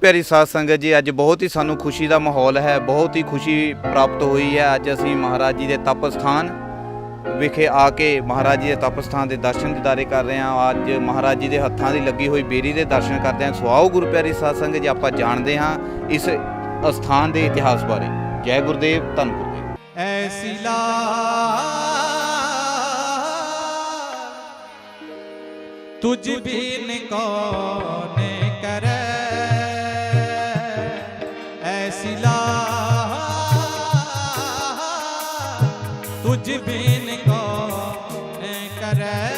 ਪਿਆਰੀ ਸਾਧ ਸੰਗਤ ਜੀ, ਅੱਜ ਬਹੁਤ ਹੀ ਸਾਨੂੰ ਖੁਸ਼ੀ ਦਾ ਮਾਹੌਲ ਹੈ, ਬਹੁਤ ਹੀ ਖੁਸ਼ੀ ਪ੍ਰਾਪਤ ਹੋਈ ਹੈ। ਅੱਜ ਅਸੀਂ ਮਹਾਰਾਜ ਜੀ ਦੇ ਤਪ ਸਥਾਨ ਵਿਖੇ ਆ ਕੇ ਮਹਾਰਾਜ ਜੀ ਦੇ ਤਪ ਸਥਾਨ ਦੇ ਦਰਸ਼ਨ ਦਿਦਾਰੇ ਕਰ ਰਹੇ ਹਾਂ। ਅੱਜ ਮਹਾਰਾਜ ਜੀ ਦੇ ਹੱਥਾਂ ਦੀ ਲੱਗੀ ਹੋਈ ਬੇਰੀ ਦੇ ਦਰਸ਼ਨ ਕਰਦੇ ਹਾਂ। ਸੁਆਓ ਗੁਰੂ ਪਿਆਰੀ ਸਾਧ ਸੰਗਤ ਜੀ, ਆਪਾਂ ਜਾਣਦੇ ਹਾਂ ਇਸ ਅਸਥਾਨ ਦੇ ਇਤਿਹਾਸ ਬਾਰੇ। ਜੈ ਗੁਰਦੇਵ ਧੰਨ ਗੁਰਦੇਵ ਐਸੀ ਲਾ ਤੁਝ ਬਿਨ ਕੌਣ ਤੁਝ ਬਿਨ ਕੌਣ ਕਰੈ।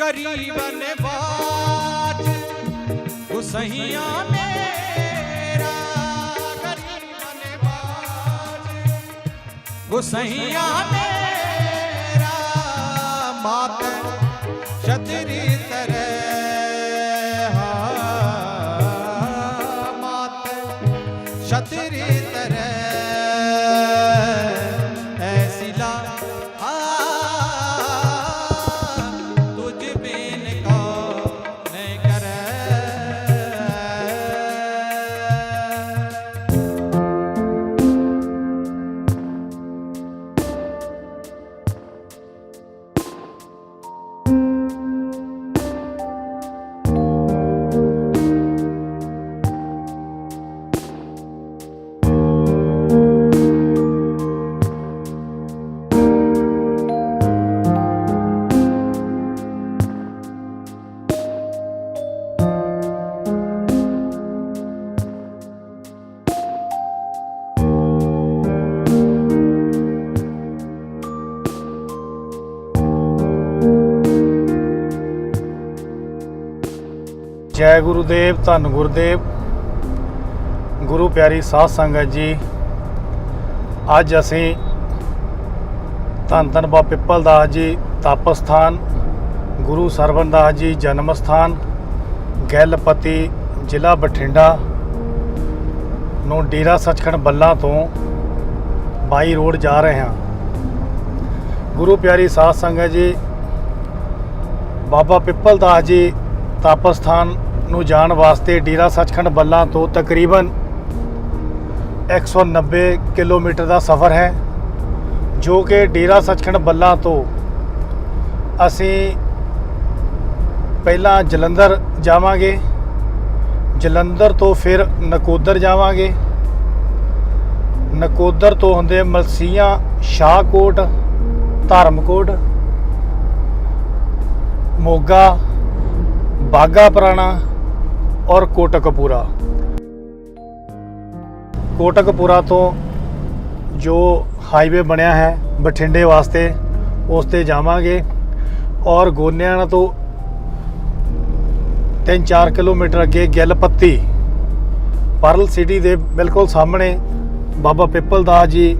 ਗਰੀਬਨ ਬਾਜ ਗੁਸਈਆਂ ਮੇਰਾ। ਗਰੀਬਨ ਬਾਜ ਗੁਸਈਆਂ ਮੇਰਾ ਜੈ ਗੁਰੂਦੇਵ ਧੰਨ ਗੁਰਦੇਵ। ਗੁਰੂ ਪਿਆਰੀ ਸਾਧ ਸੰਗਤ ਜੀ, ਅੱਜ ਅਸੀਂ ਧੰਨ ਧੰਨ ਬਾਬਾ ਪਿੱਪਲ ਦਾਸ ਜੀ ਤਪ ਸਥਾਨ ਗੁਰੂ ਸਰਵਨ ਦਾਸ ਜੀ ਜਨਮ ਸਥਾਨ ਗੈਲਪਤੀ ਜ਼ਿਲ੍ਹਾ ਬਠਿੰਡਾ ਨੂੰ ਡੇਰਾ ਸੱਚਖੰਡ ਬੱਲਾ ਤੋਂ ਬਾਈ ਰੋਡ ਜਾ ਰਹੇ ਹਾਂ। ਗੁਰੂ ਪਿਆਰੀ ਸਾਧ ਸੰਗਤ ਜੀ, ਬਾਬਾ ਪਿੱਪਲ ਦਾਸ ਜੀ ਤਪ ਸਥਾਨ ਨੂੰ ਜਾਣ ਵਾਸਤੇ ਡੇਰਾ ਸੱਚਖੰਡ ਬੱਲਾ ਤੋਂ ਤਕਰੀਬਨ 190 ਕਿਲੋਮੀਟਰ ਦਾ ਸਫ਼ਰ ਹੈ, ਜੋ ਕਿ ਡੇਰਾ ਸੱਚਖੰਡ ਬੱਲਾ ਤੋਂ ਅਸੀਂ ਪਹਿਲਾਂ ਜਲੰਧਰ ਜਾਵਾਂਗੇ, ਜਲੰਧਰ ਤੋਂ ਫਿਰ ਨਕੋਦਰ ਜਾਵਾਂਗੇ। ਨਕੋਦਰ ਤੋਂ ਹੁੰਦੇ ਮਲਸੀਆਂ, ਸ਼ਾਹਕੋਟ, ਧਰਮਕੋਟ, ਮੋਗਾ ਬਾਗਾ ਪੁਰਾਣਾ ਔਰ ਕੋਟਕਪੂਰਾ। ਕੋਟਕਪੂਰਾ ਤੋਂ ਜੋ ਹਾਈਵੇ ਬਣਿਆ ਹੈ ਬਠਿੰਡੇ ਵਾਸਤੇ, ਉਸ ਤੇ ਜਾਵਾਂਗੇ ਔਰ ਗੋਨਿਆਣਾ ਤੋਂ 3-4 ਕਿਲੋਮੀਟਰ ਅੱਗੇ ਗਿੱਲਪੱਤੀ, ਪਰਲ ਸਿਟੀ ਦੇ ਬਿਲਕੁਲ ਸਾਹਮਣੇ ਬਾਬਾ ਪਿੱਪਲ ਦਾਸ ਜੀ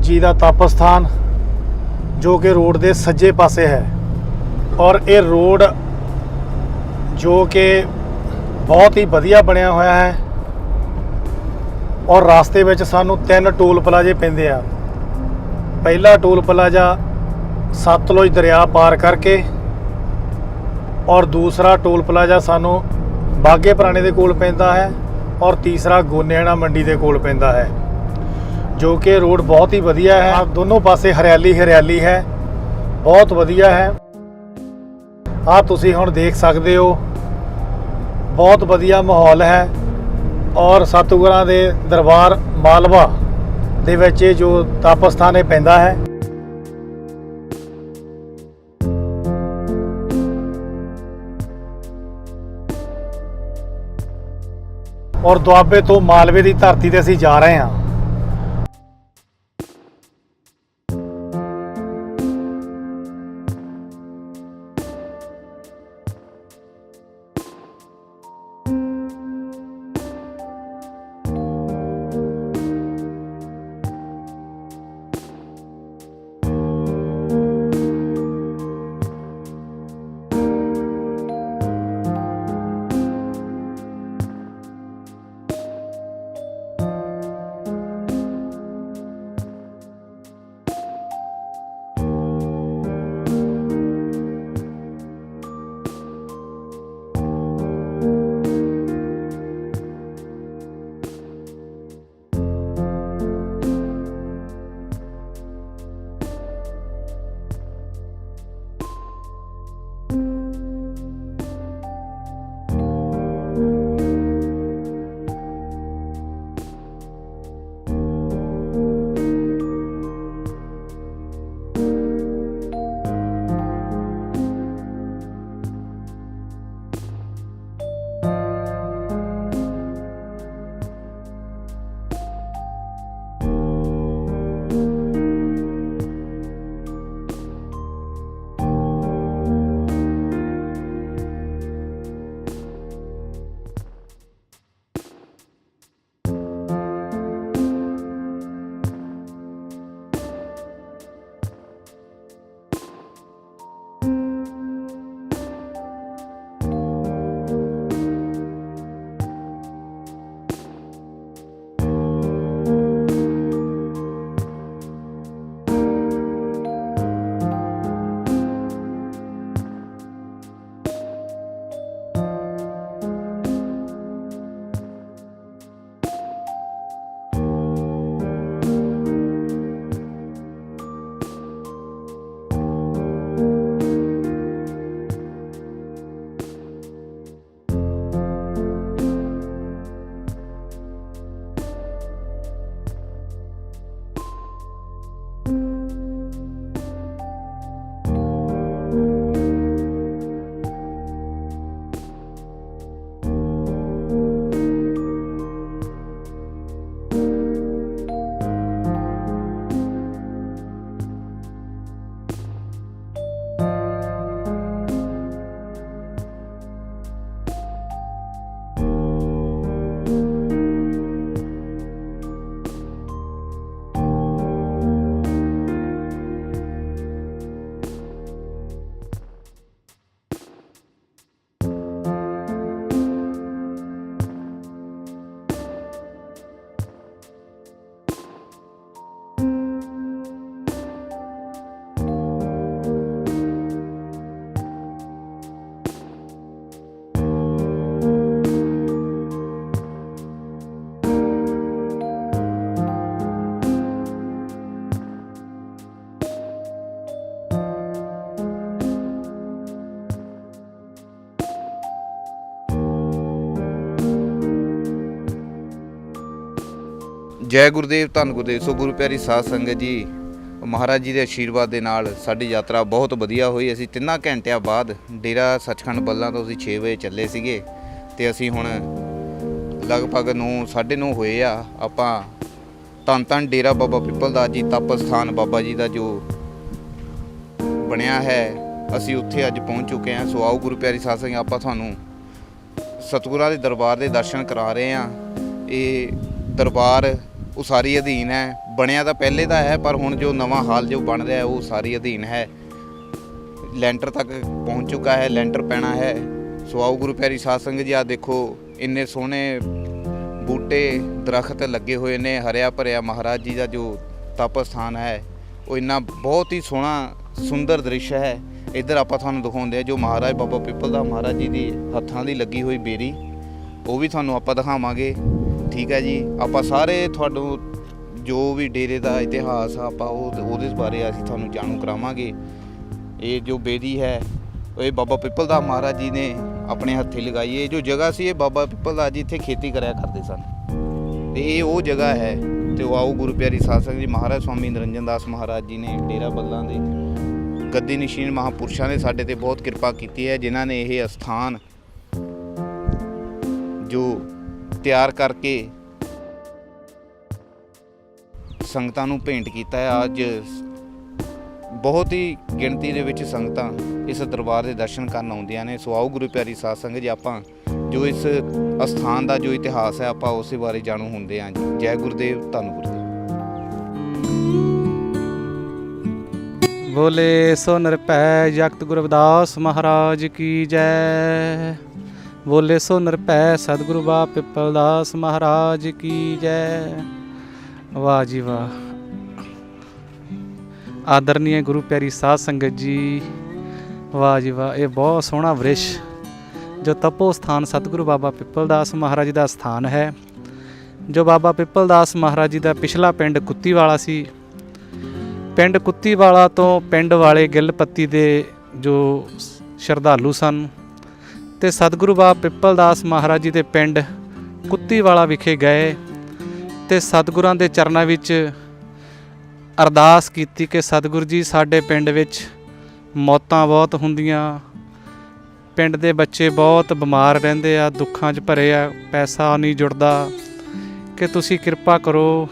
ਜੀ ਦਾ ਤਪ ਸਥਾਨ ਜੋ ਕਿ ਰੋਡ ਦੇ ਸੱਜੇ ਪਾਸੇ ਹੈ। ਔਰ ਇਹ ਰੋਡ ਜੋ ਕਿ ਬਹੁਤ ਹੀ ਵਧੀਆ ਬਣਿਆ ਹੋਇਆ ਹੈ। ਔਰ ਰਾਸਤੇ ਵਿੱਚ ਸਾਨੂੰ ਤਿੰਨ ਟੋਲ ਪਲਾਜ਼ੇ ਪੈਂਦੇ ਆ। ਪਹਿਲਾ ਟੋਲ ਪਲਾਜ਼ਾ ਸਤਲੁਜ ਦਰਿਆ ਪਾਰ ਕਰਕੇ ਔਰ ਦੂਸਰਾ ਟੋਲ ਪਲਾਜ਼ਾ ਸਾਨੂੰ ਬਾਗੇ ਪੁਰਾਣੇ ਦੇ ਕੋਲ ਪੈਂਦਾ ਹੈ ਔਰ ਤੀਸਰਾ ਗੋਨੇਆਣਾ ਮੰਡੀ ਦੇ ਕੋਲ ਪੈਂਦਾ ਹੈ ਜੋ ਕਿ ਰੋਡ ਬਹੁਤ ਹੀ ਵਧੀਆ ਹੈ। ਦੋਨੋਂ ਪਾਸੇ ਹਰਿਆਲੀ ਹਰਿਆਲੀ ਹੈ। ਬਹੁਤ ਵਧੀਆ ਹੈ। ਆ ਤੁਸੀਂ ਹੁਣ ਦੇਖ ਸਕਦੇ ਹੋ। ਬਹੁਤ ਵਧੀਆ ਮਾਹੌਲ ਹੈ ਔਰ ਸਤਿਗੁਰਾਂ ਦੇ ਦਰਬਾਰ ਮਾਲਵਾ ਦੇ ਵਿੱਚ ਇਹ ਜੋ ਤਪਸਥਾਨ ਇਹ ਪੈਂਦਾ ਹੈ। ਔਰ ਦੁਆਬੇ ਤੋਂ ਮਾਲਵੇ ਦੀ ਧਰਤੀ ਤੇ ਅਸੀਂ ਜਾ ਰਹੇ ਹਾਂ। ਜੈ ਗੁਰਦੇਵ ਧੰਨ ਗੁਰਦੇਵ। ਸੋ ਗੁਰੂ ਪਿਆਰੀ ਸਾਧ ਸੰਗਤ ਜੀ, ਮਹਾਰਾਜ ਜੀ ਦੇ ਆਸ਼ੀਰਵਾਦ ਦੇ ਨਾਲ ਸਾਡੀ ਯਾਤਰਾ ਬਹੁਤ ਵਧੀਆ ਹੋਈ। ਅਸੀਂ ਤਿੰਨਾਂ ਘੰਟਿਆਂ ਬਾਅਦ ਡੇਰਾ ਸੱਚਖੰਡ ਬੱਲਾਂ ਤੋਂ ਅਸੀਂ 6 ਵਜੇ ਚੱਲੇ ਸੀਗੇ ਤੇ ਅਸੀਂ ਹੁਣ ਲਗਭਗ ਨੂੰ 9:30 ਹੋਏ ਆ। ਆਪਾਂ ਧੰਨ ਧੰਨ ਡੇਰਾ ਬਾਬਾ ਪਿੱਪਲ ਦਾ ਜੀ ਤਪ ਸਥਾਨ ਬਾਬਾ ਜੀ ਦਾ ਜੋ ਬਣਿਆ ਹੈ, ਅਸੀਂ ਉੱਥੇ ਅੱਜ ਪਹੁੰਚ ਚੁੱਕੇ ਹਾਂ। ਸੋ ਆਓ ਗੁਰੂ ਪਿਆਰੀ ਸਾਧ ਸੰਗਤ, ਆਪਾਂ ਤੁਹਾਨੂੰ ਸਤਿਗੁਰਾਂ ਦੇ ਦਰਬਾਰ ਦੇ ਦਰਸ਼ਨ ਕਰਾ ਰਹੇ ਹਾਂ। ਇਹ ਦਰਬਾਰ ਉਹ ਸਾਰੀ ਅਧੀਨ ਹੈ। ਬਣਿਆ ਤਾਂ ਪਹਿਲੇ ਦਾ ਹੈ, ਪਰ ਹੁਣ ਜੋ ਨਵਾਂ ਹਾਲ ਜੋ ਬਣ ਰਿਹਾ ਹੈ, ਉਹ ਸਾਰੀ ਅਧੀਨ ਹੈ। ਲੈਂਟਰ ਤੱਕ ਪਹੁੰਚ ਚੁੱਕਾ ਹੈ, ਲੈਂਟਰ ਪੈਣਾ ਹੈ। ਸੋ ਆਓ ਗੁਰੂ ਪਿਆਰੀ ਸਾਧ ਸੰਗਤ ਜੀ ਆ ਦੇਖੋ, ਇੰਨੇ ਸੋਹਣੇ ਬੂਟੇ, ਦਰਖਤ ਲੱਗੇ ਹੋਏ ਨੇ, ਹਰਿਆ ਭਰਿਆ ਮਹਾਰਾਜ ਜੀ ਦਾ ਜੋ ਤਪ ਸਥਾਨ ਹੈ, ਉਹ ਇੰਨਾ ਬਹੁਤ ਹੀ ਸੋਹਣਾ, ਸੁੰਦਰ ਦ੍ਰਿਸ਼ ਹੈ। ਇੱਧਰ ਆਪਾਂ ਤੁਹਾਨੂੰ ਦਿਖਾਉਂਦੇ ਆ ਜੋ ਮਹਾਰਾਜ ਬਾਬਾ ਪਿੱਪਲ ਦਾ ਮਹਾਰਾਜ ਜੀ ਦੀ ਹੱਥਾਂ ਦੀ ਲੱਗੀ ਹੋਈ ਬੇਰੀ, ਉਹ ਵੀ ਤੁਹਾਨੂੰ ਆਪਾਂ ਦਿਖਾਵਾਂਗੇ। ਠੀਕ ਹੈ ਜੀ। ਆਪਾਂ ਸਾਰੇ ਤੁਹਾਨੂੰ ਜੋ ਵੀ ਡੇਰੇ ਦਾ ਇਤਿਹਾਸ ਆ, ਆਪਾਂ ਉਹ ਉਹਦੇ ਬਾਰੇ ਅਸੀਂ ਤੁਹਾਨੂੰ ਜਾਣੂ ਕਰਾਵਾਂਗੇ। ਇਹ ਜੋ ਬੇਦੀ ਹੈ, ਇਹ ਬਾਬਾ ਪਿੱਪਲ ਦਾ ਮਹਾਰਾਜ ਜੀ ਨੇ ਆਪਣੇ ਹੱਥੀ ਲਗਾਈ ਇਹ ਜੋ ਜਗ੍ਹਾ ਸੀ, ਇਹ ਬਾਬਾ ਪਿੱਪਲ ਦਾ ਜੀ ਇੱਥੇ ਖੇਤੀ ਕਰਿਆ ਕਰਦੇ ਸਨ। ਤੇ ਇਹ ਉਹ ਜਗ੍ਹਾ ਹੈ, ਤੇ ਉਹ ਆਓ ਗੁਰੂ ਪਿਆਰੀ ਸਾਧ ਸੰਗਤ ਜੀ, ਮਹਾਰਾਜ ਸਵਾਮੀ ਨਿਰੰਜਨ ਦਾਸ ਮਹਾਰਾਜ ਜੀ ਨੇ ਡੇਰਾ ਬੱਲਾਂ ਦੇ ਗੱਦੀ ਨਸ਼ੀਨ ਮਹਾਪੁਰਸ਼ਾਂ ਨੇ ਸਾਡੇ ਤੇ ਬਹੁਤ ਕਿਰਪਾ ਕੀਤੀ ਹੈ, ਜਿਨ੍ਹਾਂ ਨੇ ਇਹ ਅਸਥਾਨ ਜੋ ਤਿਆਰ ਕਰਕੇ ਸੰਗਤਾਂ ਨੂੰ ਭੇਂਟ ਕੀਤਾ ਹੈ। ਅੱਜ ਬਹੁਤ ਹੀ ਗਿਣਤੀ ਦੇ ਵਿੱਚ ਸੰਗਤਾਂ ਇਸ ਦਰਬਾਰ ਦੇ ਦਰਸ਼ਨ ਕਰਨ ਆਉਂਦੀਆਂ ਨੇ। ਸੋ ਆਓ ਗੁਰੂ ਪਿਆਰੀ ਸਾਧ ਸੰਗਤ ਜੀ, ਆਪਾਂ ਜੋ ਇਸ ਅਸਥਾਨ ਦਾ ਜੋ ਇਤਿਹਾਸ ਹੈ, ਆਪਾਂ ਉਸੇ ਬਾਰੇ ਜਾਣੂ ਹੁੰਦੇ ਹਾਂ ਜੀ। ਜੈ ਗੁਰਦੇਵ, ਧੰਨ ਗੁਰਦੇਵ। ਬੋਲੇ ਸੋ ਨਿਰਭੈ ਜਗਤ ਗੁਰੂ ਰਵਿਦਾਸ ਮਹਾਰਾਜ ਕੀ ਜੈ। ਬੋਲੇ ਸੋ ਨਿਰਭੈ ਸਤਿਗੁਰੂ ਬਾ ਪਿੱਪਲ ਦਾਸ ਮਹਾਰਾਜ ਕੀ ਜੈ। ਵਾਹ ਜੀ ਵਾਹ। ਆਦਰਨੀय ਗੁਰੂ ਪਿਆਰੀ ਸਾਧ ਸੰਗਤ ਜੀ, ਵਾਹ ਜੀ ਵਾਹ। ਇਹ ਬਹੁਤ ਸੋਹਣਾ ਵ੍ਰਿਸ਼, ਜੋ ਤਪੋ ਸਥਾਨ ਸਤਿਗੁਰੂ ਬਾਬਾ ਪਿੱਪਲ ਦਾਸ ਮਹਾਰਾਜ ਜੀ ਦਾ ਸਥਾਨ ਹੈ। ਜੋ ਬਾਬਾ ਪਿੱਪਲ ਦਾਸ ਮਹਾਰਾਜ ਜੀ ਦਾ ਪਿਛਲਾ ਪਿੰਡ ਕੁੱਤੀ ਵਾਲਾ ਸੀ, ਪਿੰਡ ਕੁੱਤੀਵਾਲਾ ਤੋਂ ਪਿੰਡ ਵਾਲੇ ਗਿੱਲ ਪੱਤੀ ਦੇ ਜੋ ਸ਼ਰਧਾਲੂ ਸਨ ਤੇ ਸਤਿਗੁਰੂ ਬਾਬਾ ਪਿੱਪਲ ਦਾਸ ਮਹਾਰਾਜ ਜੀ ਦੇ ਪਿੰਡ ਕੁੱਤੀਵਾਲਾ ਵਿਖੇ ਗਏ ਤੇ ਸਤਿਗੁਰਾਂ ਦੇ ਚਰਨਾਂ ਵਿੱਚ ਅਰਦਾਸ ਕੀਤੀ ਕਿ ਸਤਿਗੁਰੂ ਜੀ ਸਾਡੇ ਪਿੰਡ ਵਿੱਚ ਮੌਤਾਂ ਬਹੁਤ ਹੁੰਦੀਆਂ, ਪਿੰਡ ਦੇ ਬੱਚੇ ਬਹੁਤ ਬਿਮਾਰ ਰਹਿੰਦੇ ਆ, ਦੁੱਖਾਂ 'ਚ ਭਰੇ ਆ, ਪੈਸਾ ਨਹੀਂ ਜੁੜਦਾ। ਕਿ ਤੁਸੀਂ ਕਿਰਪਾ ਕਰੋ,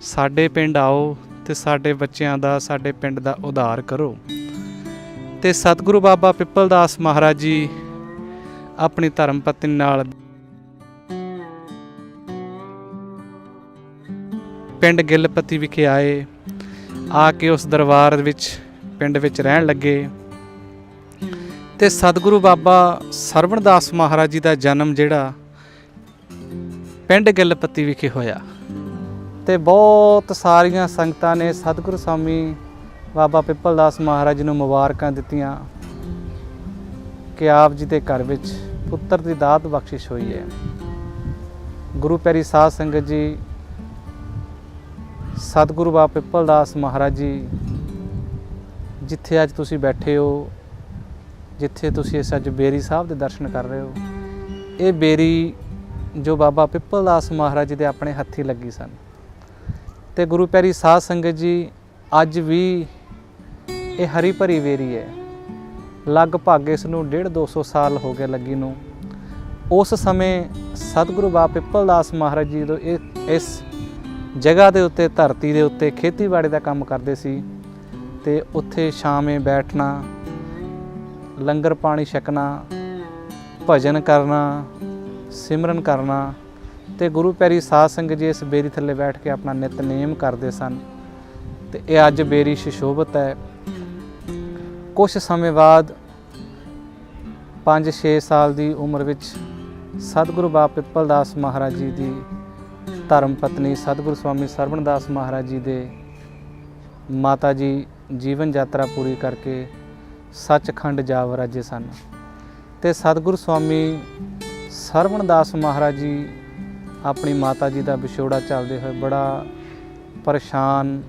ਸਾਡੇ ਪਿੰਡ ਆਓ ਤੇ ਸਾਡੇ ਬੱਚਿਆਂ ਦਾ, ਸਾਡੇ ਪਿੰਡ ਦਾ ਉਧਾਰ ਕਰੋ। ਤੇ ਸਤਿਗੁਰੂ ਬਾਬਾ ਪਿੱਪਲ ਦਾਸ ਮਹਾਰਾਜ ਜੀ ਆਪਣੀ ਧਰਮ ਪਤਨੀ ਨਾਲ। ਪਿੰਡ ਗਿੱਲਪੱਤੀ ਵਿਖੇ ਆਏ, ਆ ਕੇ ਉਸ ਦਰਬਾਰ ਵਿੱਚ, ਪਿੰਡ ਵਿੱਚ ਰਹਿਣ ਲੱਗੇ। ਤੇ ਸਤਿਗੁਰੂ ਬਾਬਾ ਸਰਵਣਦਾਸ ਮਹਾਰਾਜ ਜੀ ਦਾ ਜਨਮ ਜਿਹੜਾ ਪਿੰਡ ਗਿੱਲਪੱਤੀ ਵਿਖੇ ਹੋਇਆ। ਤੇ ਬਹੁਤ ਸਾਰੀਆਂ ਸੰਗਤਾਂ ਨੇ ਸਤਿਗੁਰੂ ਸਵਾਮੀ ਬਾਬਾ ਪਿੱਪਲ ਦਾਸ ਮਹਾਰਾਜ ਜੀ ਨੂੰ ਮੁਬਾਰਕਾਂ ਦਿੱਤੀਆਂ ਕਿ ਆਪ ਜੀ ਦੇ ਘਰ ਵਿੱਚ ਪੁੱਤਰ ਦੀ ਦਾਤ ਬਖਸ਼ਿਸ਼ ਹੋਈ ਹੈ। ਗੁਰੂ ਪਿਆਰੀ ਸਾਧ ਸੰਗਤ ਜੀ, ਸਤਿਗੁਰੂ ਬਾਬਾ ਪਿੱਪਲ ਦਾਸ ਮਹਾਰਾਜ ਜੀ, ਜਿੱਥੇ ਅੱਜ ਤੁਸੀਂ ਬੈਠੇ ਹੋ, ਜਿੱਥੇ ਤੁਸੀਂ ਇਸ ਅੱਜ ਬੇਰੀ ਸਾਹਿਬ ਦੇ ਦਰਸ਼ਨ ਕਰ ਰਹੇ ਹੋ, ਇਹ ਬੇਰੀ ਜੋ ਬਾਬਾ ਪਿੱਪਲ ਦਾਸ ਮਹਾਰਾਜ ਜੀ ਦੇ ਆਪਣੇ ਹੱਥੀ ਲੱਗੀ ਸਨ। ਤੇ ਗੁਰੂ ਪਿਆਰੀ ਸਾਧ ਸੰਗਤ ਜੀ, ਅੱਜ ਵੀ ਇਹ ਹਰੀ ਭਰੀ ਵੇਰੀ ਹੈ। ਲਗਭਗ ਇਸ ਨੂੰ 1.5 200 ਸਾਲ ਹੋ ਗਏ ਲੱਗੀ ਨੂੰ। ਉਸ ਸਮੇਂ ਸਤਿਗੁਰੂ ਬਾਬਾ ਪਿੱਪਲ ਦਾਸ ਮਹਾਰਾਜ ਜੀ ਜੋ ਇਸ ਜਗ੍ਹਾ ਦੇ ਉੱਤੇ, ਧਰਤੀ ਦੇ ਉੱਤੇ ਖੇਤੀਬਾੜੀ ਦਾ ਕੰਮ ਕਰਦੇ ਸੀ ਤੇ ਉੱਥੇ ਸ਼ਾਮੇ ਬੈਠਣਾ, ਲੰਗਰ ਪਾਣੀ ਛਕਣਾ, ਭਜਨ ਕਰਨਾ, ਸਿਮਰਨ ਕਰਨਾ ਤੇ ਗੁਰੂ ਪੈਰੀ ਸਾਧ ਸੰਗਤ ਜੀ ਇਸ ਬੇਰੀ ਥੱਲੇ ਬੈਠ ਕੇ ਆਪਣਾ ਨਿਤਨੇਮ ਕਰਦੇ ਸਨ। ਤੇ ਇਹ ਅੱਜ ਬੇਰੀ ਸ਼ਿਸ਼ੋਭਤ ਹੈ। ਕੁਝ ਸਮੇਂ ਬਾਅਦ 5-6 ਸਾਲ ਦੀ ਉਮਰ ਵਿੱਚ ਸਤਿਗੁਰੂ ਬਾਬਾ ਪਿੱਪਲ ਦਾਸ ਮਹਾਰਾਜ ਜੀ ਦੀ ਧਰਮ ਪਤਨੀ ਸਤਿਗੁਰੂ ਸਵਾਮੀ ਸਰਵਣਦਾਸ ਮਹਾਰਾਜ ਜੀ ਦੇ ਮਾਤਾ ਜੀ ਜੀਵਨ ਯਾਤਰਾ ਪੂਰੀ ਕਰਕੇ ਸੱਚਖੰਡ ਜਾ ਵਰਾਜੇ ਸਨ। ਤੇ ਸਤਿਗੁਰੂ ਸਵਾਮੀ ਸਰਵਣਦਾਸ ਮਹਾਰਾਜ ਜੀ ਆਪਣੀ ਮਾਤਾ ਜੀ ਦਾ ਵਿਛੋੜਾ ਚੱਲਦੇ ਹੋਏ ਬੜਾ ਪਰੇਸ਼ਾਨ,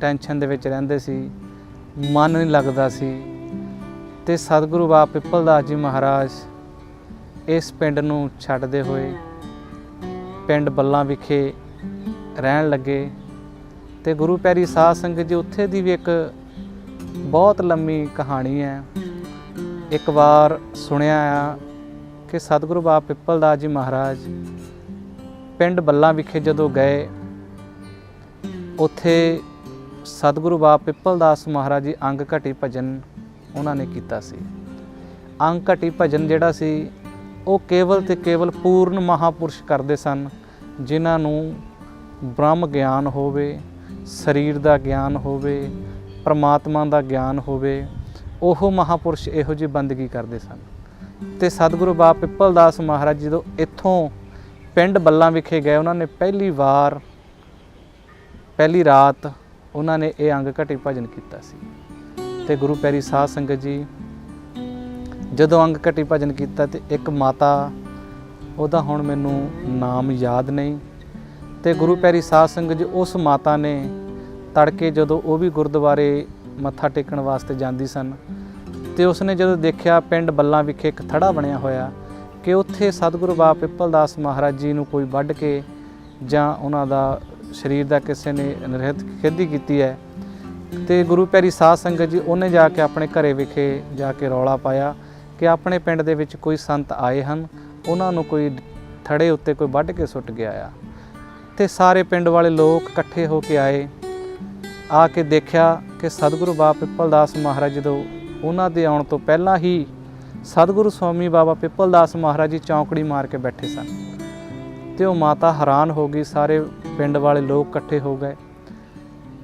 ਟੈਨਸ਼ਨ ਦੇ ਵਿੱਚ ਰਹਿੰਦੇ ਸੀ। ਮਨ ਨਹੀਂ ਲੱਗਦਾ ਸੀ। ਤੇ ਸਤਿਗੁਰੂ ਬਾਬਾ ਪਿੱਪਲ ਦਾਸ ਜੀ ਮਹਾਰਾਜ ਇਸ ਪਿੰਡ ਨੂੰ ਛੱਡਦੇ ਹੋਏ ਪਿੰਡ ਬੱਲਾਂ ਵਿਖੇ ਰਹਿਣ ਲੱਗੇ। ਤੇ ਗੁਰੂ ਪਿਆਰੀ ਸਾਧ ਸੰਗਤ ਜੀ, ਉੱਥੇ ਦੀ ਵੀ ਇੱਕ ਬਹੁਤ ਲੰਮੀ ਕਹਾਣੀ ਹੈ। ਇੱਕ ਵਾਰ ਸੁਣਿਆ ਆ ਕਿ ਸਤਿਗੁਰੂ ਬਾਬਾ ਪਿੱਪਲਦਾਸ ਜੀ ਮਹਾਰਾਜ ਪਿੰਡ ਬੱਲਾਂ ਵਿਖੇ ਜਦੋਂ ਗਏ, ਉੱਥੇ ਸਤਿਗੁਰੂ ਬਾ ਪਿੱਪਲ ਦਾਸ ਮਹਾਰਾਜ ਜੀ ਅੰਗ ਘਟੀ ਭਜਨ ਉਹਨਾਂ ਨੇ ਕੀਤਾ ਸੀ। ਅੰਗ ਘਟੀ ਭਜਨ ਜਿਹੜਾ ਸੀ, ਉਹ ਕੇਵਲ ਤੇ ਕੇਵਲ ਪੂਰਨ ਮਹਾਪੁਰਸ਼ ਕਰਦੇ ਸਨ, ਜਿਨ੍ਹਾਂ ਨੂੰ ਬ੍ਰਹਮ ਗਿਆਨ ਹੋਵੇ, ਸਰੀਰ ਦਾ ਗਿਆਨ ਹੋਵੇ, ਪਰਮਾਤਮਾ ਦਾ ਗਿਆਨ ਹੋਵੇ, ਉਹ ਮਹਾਪੁਰਸ਼ ਇਹੋ ਜਿਹੀ ਬੰਦਗੀ ਕਰਦੇ ਸਨ। ਤੇ ਸਤਿਗੁਰੂ ਬਾ ਪਿੱਪਲ ਦਾਸ ਮਹਾਰਾਜ ਜਦੋਂ ਇੱਥੋਂ ਪਿੰਡ ਬੱਲਾਂ ਵਿਖੇ ਗਏ, ਉਹਨਾਂ ਨੇ ਪਹਿਲੀ ਵਾਰ, ਪਹਿਲੀ ਰਾਤ ਉਹਨਾਂ ਨੇ ਇਹ ਅੰਗ ਘਟੀ ਭਜਨ ਕੀਤਾ ਸੀ। ਤੇ ਗੁਰੂ ਪੈਰੀ ਸਾਧ ਸੰਗਤ ਜੀ, ਜਦੋਂ ਅੰਗ ਘਟੀ ਭਜਨ ਕੀਤਾ ਤੇ ਇੱਕ ਮਾਤਾ, ਉਹਦਾ ਹੁਣ ਮੈਨੂੰ ਨਾਮ ਯਾਦ ਨਹੀਂ। ਤੇ ਗੁਰੂ ਪੈਰੀ ਸਾਧ ਸੰਗਤ ਜੀ, ਉਸ ਮਾਤਾ ਨੇ ਤੜਕੇ ਜਦੋਂ ਉਹ ਵੀ ਗੁਰਦੁਆਰੇ ਮੱਥਾ ਟੇਕਣ ਵਾਸਤੇ ਜਾਂਦੀ ਸਨ, ਤੇ ਉਸਨੇ ਜਦੋਂ ਦੇਖਿਆ ਪਿੰਡ ਬੱਲਾਂ ਵਿਖੇ ਇੱਕ ਥੜਾ ਬਣਿਆ ਹੋਇਆ, ਕਿ ਉੱਥੇ ਸਤਿਗੁਰੂ ਬਾਬਾ ਪਿੱਪਲਦਾਸ ਮਹਾਰਾਜ ਜੀ ਨੂੰ ਕੋਈ ਵੱਢ ਕੇ ਜਾਂ ਉਹਨਾਂ ਦਾ ਸਰੀਰ ਦਾ ਕਿਸੇ ਨੇ ਨਿਰਹਿਤ ਖੇਦੀ ਕੀਤੀ ਹੈ। ਤੇ ਗੁਰੂ ਪਿਆਰੀ ਸਾਧ ਸੰਗਤ ਜੀ, ਉਹਨੇ ਜਾ ਕੇ ਆਪਣੇ ਘਰੇ ਵਿਖੇ ਜਾ ਕੇ ਰੌਲਾ ਪਾਇਆ ਕਿ ਆਪਣੇ ਪਿੰਡ ਦੇ ਵਿੱਚ ਕੋਈ ਸੰਤ ਆਏ ਹਨ। ਉਹਨਾਂ ਨੂੰ ਕੋਈ ਥੜੇ ਉੱਤੇ ਕੋਈ ਵੱਢ ਕੇ ਸੁੱਟ ਗਿਆ ਆ। ਤੇ ਸਾਰੇ ਪਿੰਡ ਵਾਲੇ ਲੋਕ ਇਕੱਠੇ ਹੋ ਕੇ ਆਏ। ਆ ਕੇ ਦੇਖਿਆ ਕਿ ਸਤਿਗੁਰੂ ਬਾਬਾ ਪਿੱਪਲਦਾਸ ਮਹਾਰਾਜ ਜਦੋਂ ਉਹਨਾਂ ਦੇ ਆਉਣ ਤੋਂ ਪਹਿਲਾਂ ਹੀ ਸਤਿਗੁਰੂ ਸਵਾਮੀ ਬਾਬਾ ਪਿੱਪਲਦਾਸ ਮਹਾਰਾਜ ਜੀ ਚੌਂਕੜੀ ਮਾਰ ਕੇ ਬੈਠੇ ਸਨ। ਤੇ ਉਹ ਮਾਤਾ ਹੈਰਾਨ ਹੋ ਗਈ, ਸਾਰੇ ਪਿੰਡ ਵਾਲੇ ਲੋਕ ਇਕੱਠੇ ਹੋ ਗਏ।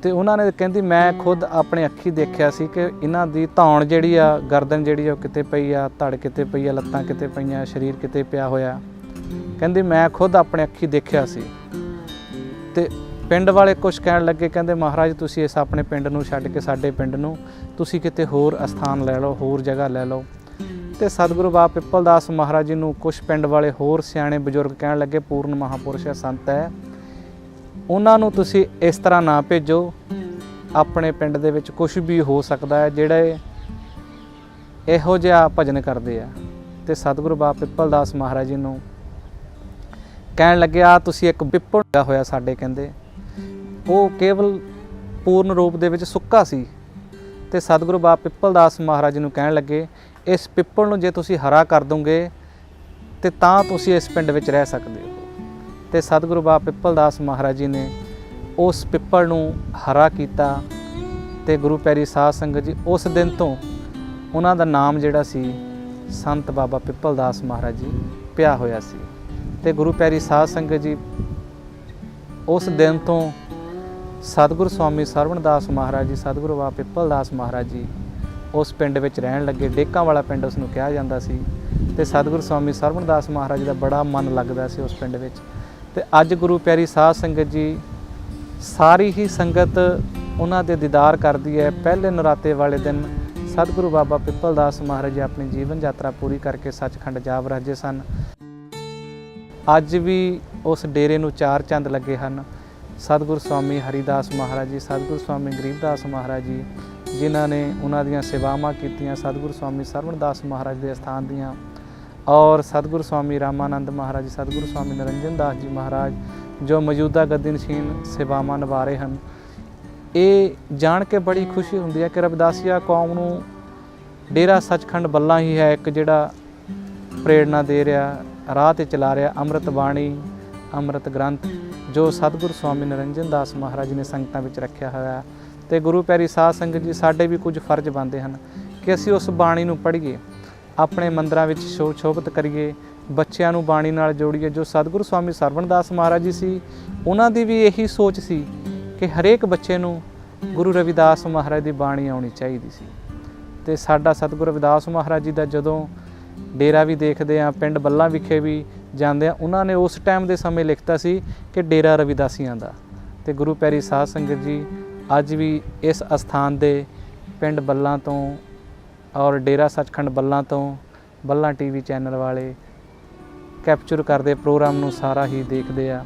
ਤੇ ਉਹਨਾਂ ਨੇ ਕਹਿੰਦੀ, ਮੈਂ ਖੁਦ ਆਪਣੇ ਅੱਖੀ ਦੇਖਿਆ ਸੀ ਕਿ ਇਹਨਾਂ ਦੀ ਧੌਣ ਜਿਹੜੀ ਆ, ਗਰਦਨ ਜਿਹੜੀ ਆ, ਉਹ ਕਿਤੇ ਪਈ ਆ, ਧੜ ਕਿਤੇ ਪਈ ਆ, ਲੱਤਾਂ ਕਿਤੇ ਪਈਆਂ, ਸਰੀਰ ਕਿਤੇ ਪਿਆ ਹੋਇਆ। ਕਹਿੰਦੀ, ਮੈਂ ਖੁਦ ਆਪਣੇ ਅੱਖੀ ਦੇਖਿਆ ਸੀ। ਤੇ ਪਿੰਡ ਵਾਲੇ ਕੁਝ ਕਹਿਣ ਲੱਗੇ, ਕਹਿੰਦੇ, ਮਹਾਰਾਜ, ਤੁਸੀਂ ਇਸ ਆਪਣੇ ਪਿੰਡ ਨੂੰ ਛੱਡ ਕੇ ਸਾਡੇ ਪਿੰਡ ਨੂੰ, ਤੁਸੀਂ ਕਿਤੇ ਹੋਰ ਅਸਥਾਨ ਲੈ ਲਓ, ਹੋਰ ਜਗ੍ਹਾ ਲੈ ਲਓ। ਤੇ ਸਤਿਗੁਰੂ ਬਾਬਾ ਪਿੱਪਲਦਾਸ ਮਹਾਰਾਜ ਜੀ ਨੂੰ ਕੁਝ ਪਿੰਡ ਵਾਲੇ ਹੋਰ ਸਿਆਣੇ ਬਜ਼ੁਰਗ ਕਹਿਣ ਲੱਗੇ, ਪੂਰਨ ਮਹਾਪੁਰਸ਼ ਹੈ, ਸੰਤ ਹੈ। ਉਹਨਾਂ ਨੂੰ ਤੁਸੀਂ ਇਸ ਤਰ੍ਹਾਂ ਨਾ ਭੇਜੋ। ਆਪਣੇ ਪਿੰਡ ਦੇ ਵਿੱਚ ਕੁਝ ਵੀ ਹੋ ਸਕਦਾ ਹੈ, ਜਿਹੜੇ ਇਹੋ ਜਿਹਾ ਭਜਨ ਕਰਦੇ ਆ। ਤੇ ਸਤਿਗੁਰੂ ਬਾਬਾ ਪਿੱਪਲਦਾਸ ਮਹਾਰਾਜ ਜੀ ਨੂੰ ਕਹਿਣ ਲੱਗਿਆ ਤੁਸੀਂ ਇੱਕ ਪਿੱਪਲ ਲੱਗਾ ਹੋਇਆ ਸਾਡੇ, ਕਹਿੰਦੇ। ਉਹ ਕੇਵਲ ਪੂਰਨ ਰੂਪ ਦੇ ਵਿੱਚ ਸੁੱਕਾ ਸੀ। ਤੇ ਸਤਿਗੁਰੂ ਬਾਬਾ ਪਿੱਪਲਦਾਸ ਮਹਾਰਾਜ ਜੀ ਨੂੰ ਕਹਿਣ ਲੱਗੇ, ਇਸ ਪਿੱਪਲ ਨੂੰ ਜੇ ਤੁਸੀਂ ਹਰਾ ਕਰ ਦੋਗੇ, ਤੇ ਤਾਂ ਤੁਸੀਂ ਇਸ ਪਿੰਡ ਵਿੱਚ ਰਹਿ ਸਕਦੇ ਹੋ। ਤੇ ਸਤਿਗੁਰੂ ਬਾਬਾ ਪਿੱਪਲਦਾਸ ਮਹਾਰਾਜ ਜੀ ਨੇ ਉਸ ਪਿੱਪਲ ਨੂੰ ਹਰਾ ਕੀਤਾ ਤੇ ਗੁਰੂ ਪੈਰੀ ਸਾਧ ਸੰਗਤ ਜੀ ਉਸ ਦਿਨ ਤੋਂ ਉਹਨਾਂ ਦਾ ਨਾਮ ਜਿਹੜਾ ਸੀ ਸੰਤ ਬਾਬਾ ਪਿੱਪਲਦਾਸ ਮਹਾਰਾਜ ਜੀ ਪਿਆ ਹੋਇਆ ਸੀ। ਤੇ ਗੁਰੂ ਪੈਰੀ ਸਾਧ ਸੰਗਤ ਜੀ ਉਸ ਦਿਨ ਤੋਂ ਸਤਿਗੁਰੂ ਸਵਾਮੀ ਸਰਵਣਦਾਸ ਮਹਾਰਾਜ ਜੀ, ਸਤਿਗੁਰੂ ਬਾਬਾ ਪਿੱਪਲਦਾਸ ਮਹਾਰਾਜ ਜੀ ਉਸ ਪਿੰਡ ਵਿੱਚ ਰਹਿਣ ਲੱਗੇ। ਡੇਕਾਂ ਵਾਲਾ ਪਿੰਡ ਉਸ ਨੂੰ ਕਿਹਾ ਜਾਂਦਾ ਸੀ ਤੇ ਸਤਿਗੁਰੂ ਸਵਾਮੀ ਸਰਵਣਦਾਸ ਮਹਾਰਾਜ ਦਾ ਬੜਾ ਮਨ ਲੱਗਦਾ ਸੀ ਉਸ ਪਿੰਡ ਵਿੱਚ। ਤੇ ਅੱਜ ਗੁਰੂ ਪਿਆਰੀ ਸਾਧ ਸੰਗਤ ਜੀ ਸਾਰੀ ਹੀ ਸੰਗਤ ਉਹਨਾਂ ਦੇ ਦੀਦਾਰ ਕਰਦੀ ਹੈ। ਪਹਿਲੇ ਨਰਾਤੇ ਵਾਲੇ ਦਿਨ ਸਤਿਗੁਰੂ ਬਾਬਾ ਪਿੱਪਲਦਾਸ ਮਹਾਰਾਜ ਜੀ ਆਪਣੀ ਜੀਵਨ ਯਾਤਰਾ ਪੂਰੀ ਕਰਕੇ ਸੱਚਖੰਡ ਜਾ ਵਰਾਜੇ ਸਨ। ਅੱਜ ਵੀ ਉਸ ਡੇਰੇ ਨੂੰ ਚਾਰ ਚੰਦ ਲੱਗੇ ਹਨ। ਸਤਿਗੁਰੂ ਸਵਾਮੀ ਹਰੀਦਾਸ ਮਹਾਰਾਜ ਜੀ ਸਤਿਗੁਰੂ ਸਵਾਮੀ ਗਰੀਬਦਾਸ ਮਹਾਰਾਜ ਜੀ ਜਿਨ੍ਹਾਂ ਨੇ ਉਹਨਾਂ ਦੀਆਂ ਸੇਵਾਵਾਂ ਕੀਤੀਆਂ। ਸਤਿਗੁਰੂ ਸਵਾਮੀ ਸਰਵਣਦਾਸ ਮਹਾਰਾਜ ਦੇ ਸਥਾਨ ਦੀਆਂ ਔਰ ਸਤਿਗੁਰੂ ਸਵਾਮੀ ਰਾਮਾਨੰਦ ਮਹਾਰਾਜ ਜੀ ਸਤਿਗੁਰੂ ਸਵਾਮੀ ਨਰਿੰਜਨ ਦਾਸ ਜੀ ਮਹਾਰਾਜ, ਜੋ ਮੌਜੂਦਾ ਗੱਦੀ ਸੇਵਾਵਾਂ ਨਿਭਾ ਰਹੇ ਹਨ। ਇਹ ਜਾਣ ਕੇ ਬੜੀ ਖੁਸ਼ੀ ਹੁੰਦੀ ਹੈ ਕਿ ਰਵਿਦਾਸੀਆ ਕੌਮ ਨੂੰ ਡੇਰਾ ਸੱਚਖੰਡ ਬੱਲਾ ਹੀ ਹੈ ਇੱਕ ਜਿਹੜਾ ਪ੍ਰੇਰਣਾ ਦੇ ਰਿਹਾ, ਰਾਹ ਤੇ ਚਲਾ ਰਿਹਾ, ਅੰਮ੍ਰਿਤ ਬਾਣੀ, ਅੰਮ੍ਰਿਤ ਗ੍ਰੰਥ, ਜੋ ਸਤਿਗੁਰੂ ਸਵਾਮੀ ਨਰਿੰਜਨ ਦਾਸ ਮਹਾਰਾਜ ਨੇ ਸੰਗਤਾਂ ਵਿੱਚ ਰੱਖਿਆ ਹੋਇਆ ਹੈ। ਤੇ ਗੁਰੂ ਪਿਆਰੀ ਸਾਧ ਸੰਗਤ ਜੀ, ਸਾਡੇ ਵੀ ਕੁਝ ਫਰਜ਼ ਬਣਦੇ ਹਨ ਕਿ ਅਸੀਂ ਉਸ ਬਾਣੀ ਨੂੰ ਪੜ੍ਹੀਏ। ਆਪਣੇ ਮੰਦਰਾਂ ਵਿੱਚ ਸ਼ੋ ਸ਼ੋਭਤ ਕਰੀਏ, ਬੱਚਿਆਂ ਨੂੰ ਬਾਣੀ ਨਾਲ ਜੋੜੀਏ, ਜੋ ਸਤਿਗੁਰੂ ਸਵਾਮੀ ਸਰਵਣਦਾਸ ਮਹਾਰਾਜ ਜੀ ਸੀ, ਉਹਨਾਂ ਦੀ ਵੀ ਇਹੀ ਸੋਚ ਸੀ ਕਿ ਹਰੇਕ ਬੱਚੇ ਨੂੰ ਗੁਰੂ ਰਵਿਦਾਸ ਮਹਾਰਾਜ ਦੀ ਬਾਣੀ ਆਉਣੀ ਚਾਹੀਦੀ ਸੀ। ਤੇ ਸਾਡਾ ਸਤਿਗੁਰੂ ਰਵਿਦਾਸ ਮਹਾਰਾਜ ਜੀ ਦਾ ਜਦੋਂ ਡੇਰਾ ਵੀ ਦੇਖਦੇ ਆ ਪਿੰਡ ਬੱਲਾ ਵਿਖੇ ਵੀ ਜਾਂਦੇ ਆ ਉਹਨਾਂ ਨੇ ਉਸ ਟਾਈਮ ਦੇ ਸਮੇਂ ਲਿਖਤਾ ਸੀ ਕਿ ਡੇਰਾ ਰਵਿਦਾਸੀਆਂ ਦਾ। ਤੇ ਗੁਰੂ ਪੈਰੀ ਸਾਧ ਸੰਗਤ ਜੀ ਅੱਜ ਵੀ ਇਸ ਅਸਥਾਨ ਦੇ ਪਿੰਡ ਬੱਲਾ ਤੋਂ ਔਰ ਡੇਰਾ ਸੱਚਖੰਡ ਬੱਲਾਂ ਤੋਂ ਬੱਲਾ ਟੀਵੀ ਚੈਨਲ ਵਾਲੇ ਕੈਪਚਰ ਕਰਦੇ ਪ੍ਰੋਗਰਾਮ ਨੂੰ ਸਾਰਾ ਹੀ ਦੇਖਦੇ ਆ।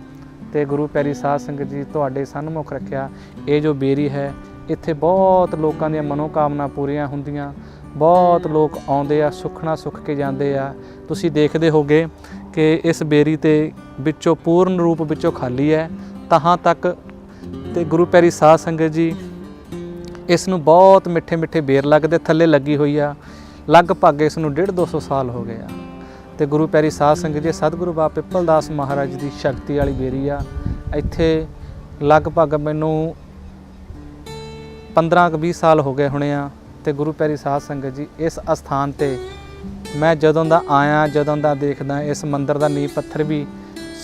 ਤੇ ਗੁਰੂ ਪਿਆਰੀ ਸਾਧ ਸੰਗਤ ਜੀ, ਤੁਹਾਡੇ ਸਨਮੁਖ ਰੱਖਿਆ। ਇਹ ਜੋ ਬੇਰੀ ਹੈ, ਇੱਥੇ ਬਹੁਤ ਲੋਕਾਂ ਦੀਆਂ ਮਨੋਕਾਮਨਾ ਪੂਰੀਆਂ ਹੁੰਦੀਆਂ। ਬਹੁਤ ਲੋਕ ਆਉਂਦੇ ਆ, ਸੁਖਣਾ ਸੁੱਖ ਕੇ ਜਾਂਦੇ ਆ। ਤੁਸੀਂ ਦੇਖਦੇ ਹੋਗੇ ਕਿ ਇਸ ਬੇਰੀ ਤੇ ਵਿੱਚੋਂ ਪੂਰਨ ਰੂਪ ਵਿੱਚੋਂ ਖਾਲੀ ਹੈ। ਤਹਾਂ ਤੱਕ ਤੇ ਗੁਰੂ ਪਿਆਰੀ ਸਾਧ ਸੰਗਤ ਜੀ ਇਸ ਨੂੰ ਬਹੁਤ ਮਿੱਠੇ ਮਿੱਠੇ ਬੇਰ ਲੱਗਦੇ ਥੱਲੇ ਲੱਗੀ ਹੋਈ ਆ। ਲਗਭਗ ਇਸ ਨੂੰ 1.5 200 ਸਾਲ ਹੋ ਗਏ ਆ। ਤੇ ਗੁਰੂ ਪੈਰੀ ਸਾਧ ਸੰਗਤ ਜੀ, ਸਤਿਗੁਰੂ ਬਾਬਾ ਪਿੱਪਲ ਦਾਸ ਮਹਾਰਾਜ ਦੀ ਸ਼ਕਤੀ ਵਾਲੀ ਬੇਰੀ ਆ। ਇੱਥੇ ਲਗਭਗ ਮੈਨੂੰ 15 ਕੁ 20 ਸਾਲ ਹੋ ਗਏ ਹੋਣੇ ਆ ਤੇ ਗੁਰੂ ਪੈਰੀ ਸਾਧ ਸੰਗਤ ਜੀ, ਇਸ ਅਸਥਾਨ ਤੇ ਮੈਂ ਜਦੋਂ ਦਾ ਆਇਆ, ਜਦੋਂ ਦਾ ਦੇਖਦਾ, ਇਸ ਮੰਦਿਰ ਦਾ ਨੀਂਹ ਪੱਥਰ ਵੀ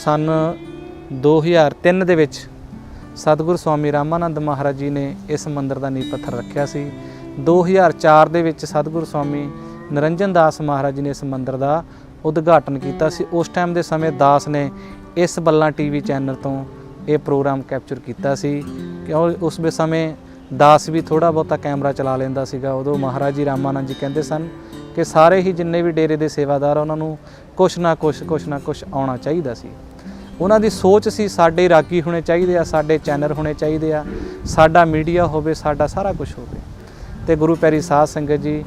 ਸਨ 2003 ਦੇ ਵਿੱਚ ਸਤਿਗੁਰੂ ਸਵਾਮੀ ਰਾਮਾਨੰਦ ਮਹਾਰਾਜ ਜੀ ਨੇ ਇਸ ਮੰਦਿਰ ਦਾ ਨੀਂਹ ਪੱਥਰ ਰੱਖਿਆ ਸੀ। 2004 ਦੇ ਵਿੱਚ ਸਤਿਗੁਰ ਸਵਾਮੀ ਨਰਿੰਜਨ ਦਾਸ ਮਹਾਰਾਜ ਜੀ ਨੇ ਇਸ ਮੰਦਿਰ ਦਾ ਉਦਘਾਟਨ ਕੀਤਾ ਸੀ। ਉਸ ਟਾਈਮ ਦੇ ਸਮੇਂ ਦਾਸ ਨੇ ਇਸ ਬੱਲਾ ਟੀਵੀ ਚੈਨਲ ਤੋਂ ਇਹ ਪ੍ਰੋਗਰਾਮ ਕੈਪਚਰ ਕੀਤਾ ਸੀ ਕਿਉਂ ਉਸ ਵੇ ਸਮੇਂ ਦਾਸ ਵੀ ਥੋੜਾ ਬਹੁਤਾ ਕੈਮਰਾ ਚਲਾ ਲੈਂਦਾ ਸੀਗਾ। ਉਦੋਂ ਮਹਾਰਾਜ ਜੀ ਰਾਮਾਨੰਦ ਜੀ ਕਹਿੰਦੇ ਸਨ ਕਿ ਸਾਰੇ ਹੀ ਜਿੰਨੇ ਵੀ ਡੇਰੇ ਦੇ ਸੇਵਾਦਾਰ ਉਹਨਾਂ ਨੂੰ ਕੁਛ ਨਾ ਕੁਛ ਕੁਛ ਨਾ ਕੁਛ ਆਉਣਾ ਚਾਹੀਦਾ ਸੀ। ਉਹਨਾਂ ਦੀ ਸੋਚ ਸੀ ਸਾਡੇ ਰਾਗੀ ਹੋਣੇ ਚਾਹੀਦੇ ਆ, ਸਾਡੇ ਚੈਨਲ ਹੋਣੇ ਚਾਹੀਦੇ ਆ, ਸਾਡਾ ਮੀਡੀਆ ਹੋਵੇ, ਸਾਡਾ ਸਾਰਾ ਕੁਝ ਹੋਵੇ। ਤੇ ਗੁਰੂ ਪੈਰੀ ਸਾਧ ਸੰਗਤ ਜੀ,